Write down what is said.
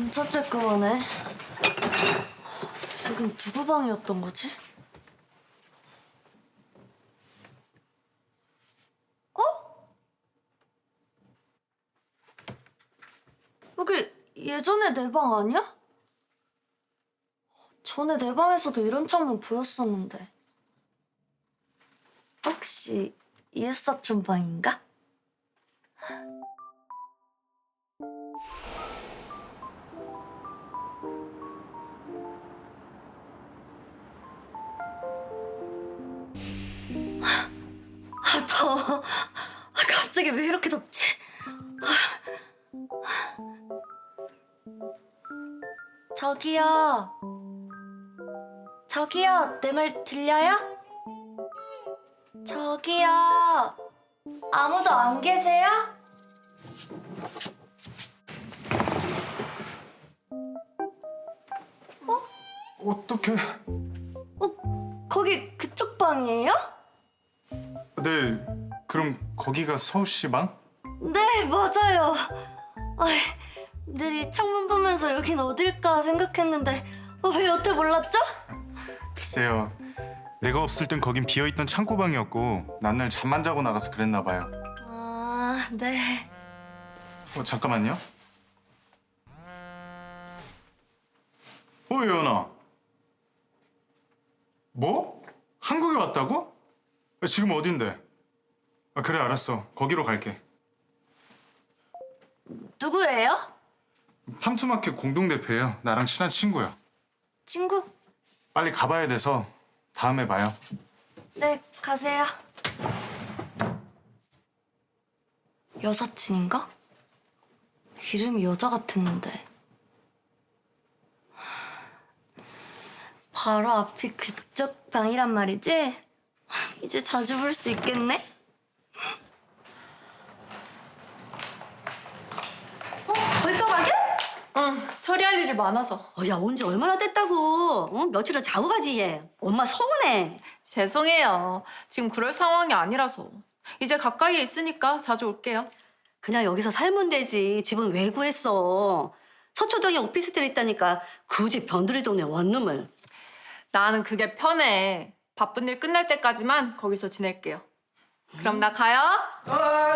진짜 쬐끔하네. 여긴 누구 방이었던 거지? 어? 여기 예전에 내 방 아니야? 전에 내 방에서도 이런 창문 보였었는데. 혹시 이웃사촌 방인가? 더워. 아, 갑자기 왜 이렇게 덥지? 저기요. 저기요, 내 말 들려요? 저기요. 아무도 안 계세요? 어떻게? 어, 거기 그쪽 방이에요? 네, 그럼 거기가 씨 방? 네, 맞아요. 아이, 늘 이 창문 보면서 여긴 어딜까 생각했는데 어, 왜 여태 몰랐죠? 글쎄요. 내가 없을 땐 거긴 비어있던 창고방이었고 난날 잠만 자고 나가서 그랬나 봐요. 아, 네. 어, 잠깐만요. 어, 예연아. 뭐? 한국에 왔다고? 아, 지금 어딘데? 아, 그래, 알았어. 거기로 갈게. 누구예요? 팜투마켓 공동대표예요. 나랑 친한 친구야. 친구? 빨리 가봐야 돼서 다음에 봐요. 네, 가세요. 여사친인가? 이름이 여자 같았는데. 바로 앞이 그쪽 방이란 말이지? 이제 자주 볼 수 있겠네? 벌써 가게? 응, 처리할 일이 많아서. 어, 야, 온지 얼마나 됐다고. 어? 며칠은 자고 가지, 얘. 엄마 서운해. 죄송해요. 지금 그럴 상황이 아니라서. 이제 가까이에 있으니까 자주 올게요. 그냥 여기서 살면 되지. 집은 왜 구했어. 서초동에 오피스텔 있다니까 굳이 변두리 동네 원룸을. 나는 그게 편해. 바쁜 일 끝날 때까지만 거기서 지낼게요. 그럼 나 가요. 아